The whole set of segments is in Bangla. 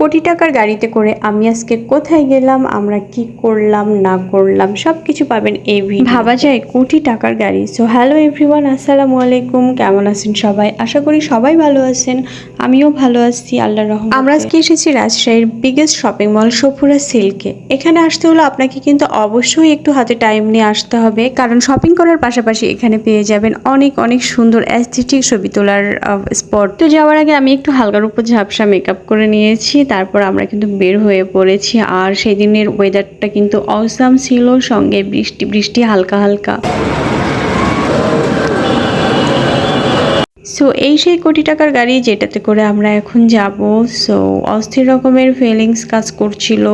কোটি টাকার গাড়িতে করে আমি আজকে কোথায় গেলাম, আমরা কি করলাম, না করলাম সব কিছু পাবেন এই ভিডিও ভাবা যায় কোটি টাকার গাড়ি। সো হ্যালো এভরিওয়ান আসসালামু আলাইকুম, কেমন আছেন সবাই? আশা করি সবাই ভালো আছেন, আমিও ভালো আছি, আল্লাহর রহম আমরা আজকে এসেছি রাজশাহীর বিগেস্ট শপিং মল সফুরা সিল্কে এখানে আসতে হলে আপনাকে কিন্তু অবশ্যই একটু হাতে টাইম নিয়ে আসতে হবে, কারণ শপিং করার পাশাপাশি এখানে পেয়ে যাবেন অনেক অনেক সুন্দর অ্যাস্থেটিক ছবি তোলার স্পট তো যাওয়ার আগে আমি একটু হালকার উপর ঝাপসা মেকআপ করে নিয়েছি। তারপর আমরা কিন্তু বের হয়ে পড়েছি। আর সেদিনের ওয়েদারটা কিন্তু অসাম ছিল। সঙ্গে বৃষ্টি বৃষ্টি হালকা হালকা। সো এই সেই কোটি টাকার গাড়ি যেটাতে করে আমরা এখন যাব। সো অস্থির রকমের ফিলিংস কাজ করছিল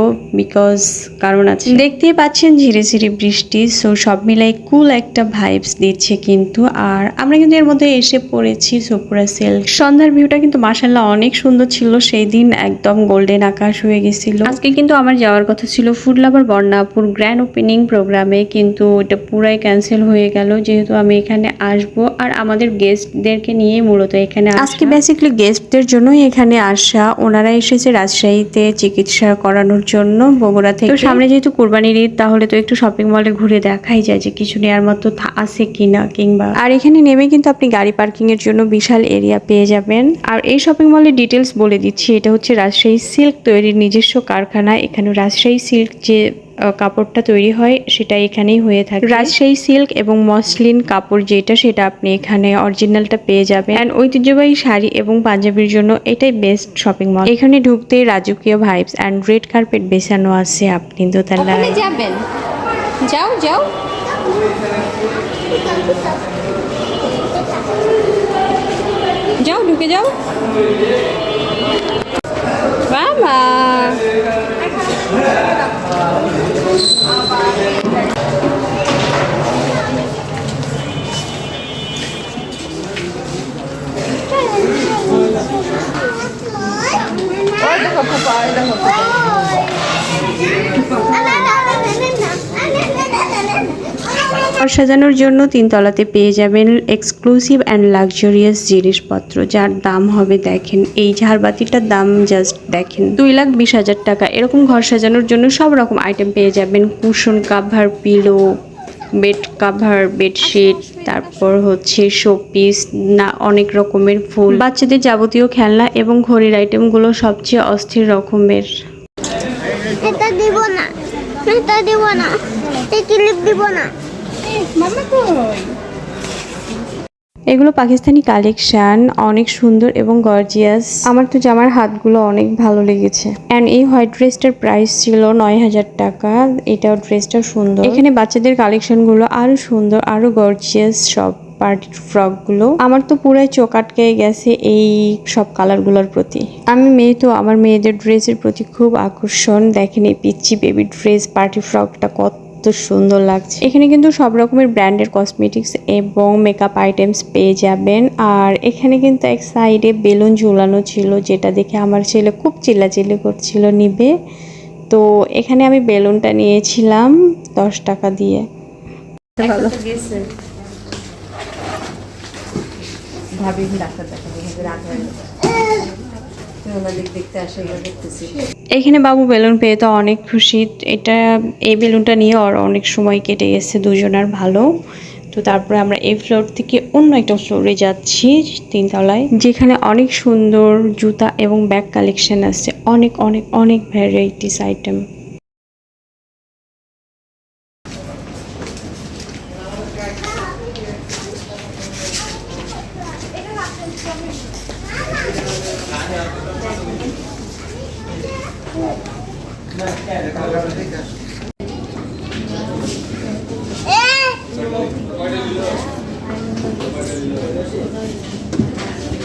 বিকজ কারণ আছে। দেখতেই পাচ্ছেন ঝিরে ঝিরে বৃষ্টি। সো সব মিলাই কুল একটা ভাইবস দিচ্ছে কিন্তু। আর আমরা কিন্তু এর মধ্যে এসে পড়েছি সোপুরা সেল। সন্ধ্যার ভিউটা কিন্তু মাসাল্লাহ অনেক সুন্দর ছিল। সেই দিন একদম গোল্ডেন আকাশ হয়ে গেছিল। আজকে কিন্তু আমার যাওয়ার কথা ছিল food lover Barnapur grand opening প্রোগ্রামে কিন্তু এটা পুরাই ক্যান্সেল হয়ে গেল। যেহেতু আমি এখানে আসব। আর আমাদের গেস্টদেরকে নিয়ে মূলত এখানে আজকে বেসিক্যালি গেস্টদের জন্যই এখানে আসা। ওনারা এসেছে রাজশাহীতে চিকিৎসা করানোর জন্য বগুড়া থেকে। সামনে যেহেতু কোরবানির ঈদ তাহলে তো একটু শপিং মলে ঘুরে দেখাই যায় যে কিছু নেওয়ার মতো আছে কিনা কিংবা আর এখানে নেমে কিন্তু আপনি গাড়ি পার্কিং এর জন্য বিশাল এরিয়া পেয়ে যাবেন। আর এই শপিং মলের ডিটেলস বলে দিচ্ছি এটা হচ্ছে রাজশাহী সিল্ক তৈরির নিজস্ব কারখানা। এখানে রাজশাহী সিল্ক যে কাপড়টা তৈরি হয় সেটা এখানেই হয়ে থাকে। রাজশাহী সিল্ক এবং মসলিন কাপড় যেটা সেটা আপনি এখানে অরিজিনালটা পেয়ে যাবেন। অ্যান্ড ঐতিহ্যবাহী শাড়ি এবং পাঞ্জাবির জন্য এটাই বেস্ট শপিং মল এখানে ঢুকতেই রাজকীয় ভাইবস অ্যান্ড রেড কার্পেট বেছানো আছে আপনি দোতলা। যাবেন? যাও যাও। যাও ঢুকে যাও। বাবা। ঘর সাজানোর জন্য তিনতলাতে পেয়ে যাবেন এক্সক্লুসিভ অ্যান্ড লাক্সারিয়াস জিনিসপত্র যার দাম হবে দেখেন এই ঝাড়বাতিটার দাম জাস্ট দেখেন। দুই লাখ বিশ হাজার টাকা এরকম ঘর সাজানোর জন্য সব রকম আইটেম পেয়ে যাবেন। Cushion cover pillow bed cover bedsheet তারপর হচ্ছে শোপিস না অনেক রকমের ফুল। বাচ্চাদের যাবতীয় খেলনা এবং ঘড়ির আইটেমগুলো সবচেয়ে অস্থির রকমের। এটা দিব না এটা দিব না এই ক্লিপ দিব না। মামা কই? এগুলো পাকিস্তানি কালেকশন, অনেক সুন্দর এবং গর্জিয়াস। আমার তো জামার হাতগুলো অনেক ভালো লেগেছে। অ্যান্ড এই হোয়াইট ড্রেসটার প্রাইস ছিল নয় হাজার টাকা। এটাও ড্রেসটা সুন্দর। এখানে বাচ্চাদের কালেকশনগুলো আরও সুন্দর আরও গর্জিয়াস সব পার্টি ফ্রকগুলো। আমার তো পুরো চোখ আটকে গেছে এই সব কালারগুলোর প্রতি। আমি মেয়ে তো, আমার মেয়েদের ড্রেসের প্রতি খুব আকর্ষণ। দেখেন এই পিচ্ছি বেবি ড্রেস পার্টি ফ্রকটা কত সুন্দর লাগছে। এখানে কিন্তু সব রকমের ব্র্যান্ডের কসমেটিক্স এবং মেকআপ আইটেমস পেয়ে যাবেন। আর এখানে কিন্তু এক সাইডে বেলুন ঝুলানো ছিল যেটা দেখে আমার ছেলে খুব চিল্লাচিল্লি করছিল নিবে। তো এখানে আমি বেলুনটা নিয়েছিলাম দশ টাকা দিয়ে। ভাবি ডাক্তার দেখাবো এখানে বাবু বেলুন পেয়ে তো অনেক খুশি। এটা, এই বেলুনটা নিয়ে ওর অনেক সময় কেটে গেছে দুজনার ভালো। তো তারপরে আমরা এই ফ্লোর থেকে অন্য একটা ফ্লোরে যাচ্ছি, তিনতলায়। যেখানে অনেক সুন্দর জুতা এবং ব্যাগ কালেকশন আছে। অনেক অনেক অনেক ভ্যারাইটিস আইটেম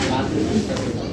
মামা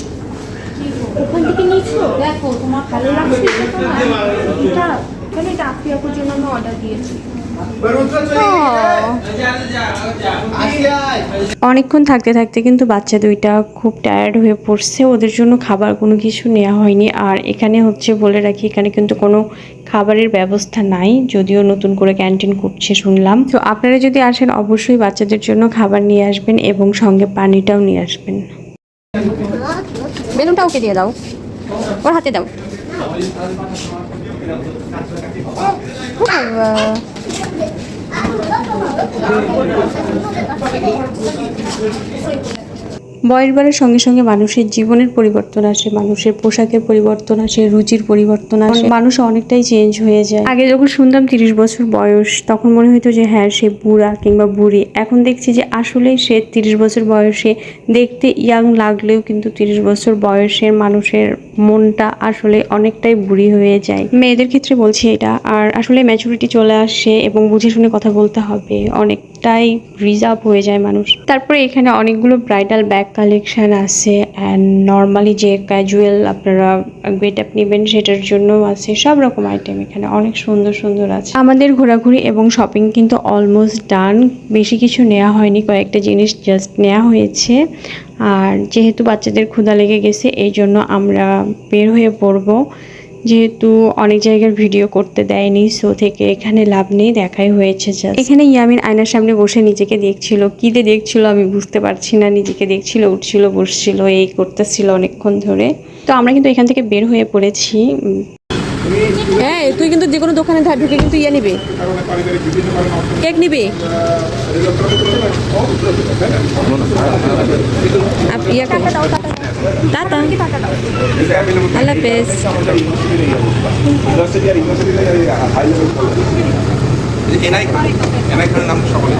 দেখো তোমার ভালো লাগছে এটা এখানে এটা জন্য আমি অর্ডার দিয়েছি। অনেকক্ষণ থাকতে থাকতে কিন্তু বাচ্চা দুইটা খুব টায়ার্ড হয়ে পড়ছে। ওদের জন্য খাবার কোনো কিছু নেওয়া হয়নি। আর এখানে হচ্ছে বলে রাখি এখানে কিন্তু কোনো খাবারের ব্যবস্থা নাই। যদিও নতুন করে ক্যান্টিন করছে শুনলাম। তো আপনারা যদি আসেন অবশ্যই বাচ্চাদের জন্য খাবার নিয়ে আসবেন এবং সঙ্গে পানিটাও নিয়ে আসবেন। বেলুনটা ওকে দিয়ে দাও ওর হাতে দাও বাবা। বয়স বাড়ার সঙ্গে সঙ্গে মানুষের জীবনের পরিবর্তন আসে, মানুষের পোশাকের পরিবর্তন আসে, রুচির পরিবর্তন আসে। মানুষ অনেকটাই চেঞ্জ হয়ে যায়। আগে যখন শুনতাম তিরিশ বছর বয়স, তখন মনে হতো যে হ্যাঁ সে বুড়া কিংবা বুড়ি। এখন দেখছি যে আসলেই সে তিরিশ বছর বয়সে দেখতে ইয়াং লাগলেও কিন্তু তিরিশ বছর বয়সের মানুষের মনটা আসলে অনেকটাই বুড়ি হয়ে যায়। মেয়েদের ক্ষেত্রে বলছি এটা। আর আসলে ম্যাচুরিটি চলে আসে এবং বুঝে শুনে কথা বলতে হবে। অনেকটাই রিজার্ভ হয়ে যায় মানুষ। তারপরে এখানে অনেকগুলো ব্রাইডাল ব্যাগ কালেকশন আছে অ্যান্ড নর্মালি যে ক্যাজুয়াল আপনারা গেট আপ নেবেন সেটার জন্য আছে, সব রকম আইটেম এখানে, অনেক সুন্দর সুন্দর আছে। আমাদের ঘোরাঘুরি এবং শপিং কিন্তু অলমোস্ট ডান বেশি কিছু নেওয়া হয়নি, কয়েকটা জিনিস জাস্ট নেওয়া হয়েছে। আর যেহেতু বাচ্চাদের ক্ষুধা লেগে গেছে, এই জন্য আমরা বের হয়ে পড়ব। যেহেতু অনেক জায়গার ভিডিও করতে দেয়নি সো থেকে এখানে লাভ নেই, দেখাই হয়েছে এখানে ইয়ামিন আয়নার সামনে বসে নিজেকে দেখছিল। কিদে দেখছিল আমি বুঝতে পারছি না। নিজেকে দেখছিল, উঠছিল, বসছিল, এই করতেছিল অনেকক্ষণ ধরে। তো আমরা কিন্তু এখান থেকে বের হয়ে পড়েছি। হ্যাঁ তুই কিন্তু যে কোনো দোকানে ঢুকে কিন্তু ইয়ে নিবি। কেক নিবি? টাটা। আল্লাহ এনআই এনআই নাম সকলে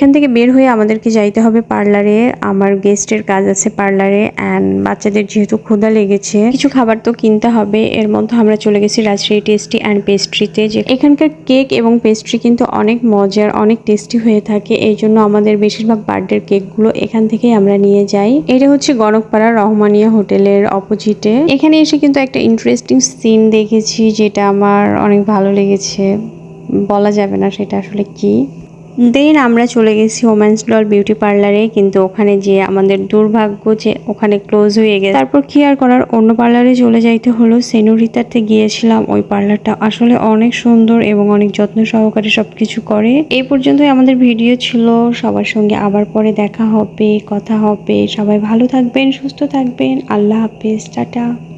এখান থেকে বের হয়ে আমাদেরকে যাইতে হবে পার্লারে। আমার গেস্টের কাজ আছে পার্লারে অ্যান্ড বাচ্চাদের যেহেতু ক্ষুধা লেগেছে, কিছু খাবার তো কিনতে হবে। এর মধ্যে আমরা চলে গেছি রাজশাহী টেস্টি অ্যান্ড পেস্ট্রিতে যে এখানকার কেক এবং পেস্ট্রি কিন্তু অনেক মজার, অনেক টেস্টি হয়ে থাকে। এই জন্য আমাদের বেশিরভাগ বার্থডের কেকগুলো এখান থেকেই আমরা নিয়ে যাই। এটা হচ্ছে গণকপাড়া রহমানিয়া হোটেলের অপোজিটে এখানে এসে কিন্তু একটা ইন্টারেস্টিং সিন দেখেছি, যেটা আমার অনেক ভালো লেগেছে। বলা যাবে না সেটা আসলে কি। দেন আমরা চলে গেছি ওম্যান্স ডল বিউটি পার্লারে কিন্তু ওখানে যে আমাদের দুর্ভাগ্য যে ওখানে ক্লোজ হয়ে গেছে। তারপর কি আর করার? অন্য পার্লারে চলে যাইতে হলো। সেনুরিতাতে গিয়েছিলাম। ওই পার্লারটা আসলে অনেক সুন্দর এবং অনেক যত্ন সহকারে সবকিছু করে। এই পর্যন্তই আমাদের ভিডিও ছিল। সবার সঙ্গে আবার পরে দেখা হবে, কথা হবে। সবাই ভালো থাকবেন, সুস্থ থাকবেন। আল্লাহ হাফেজ। টাটা।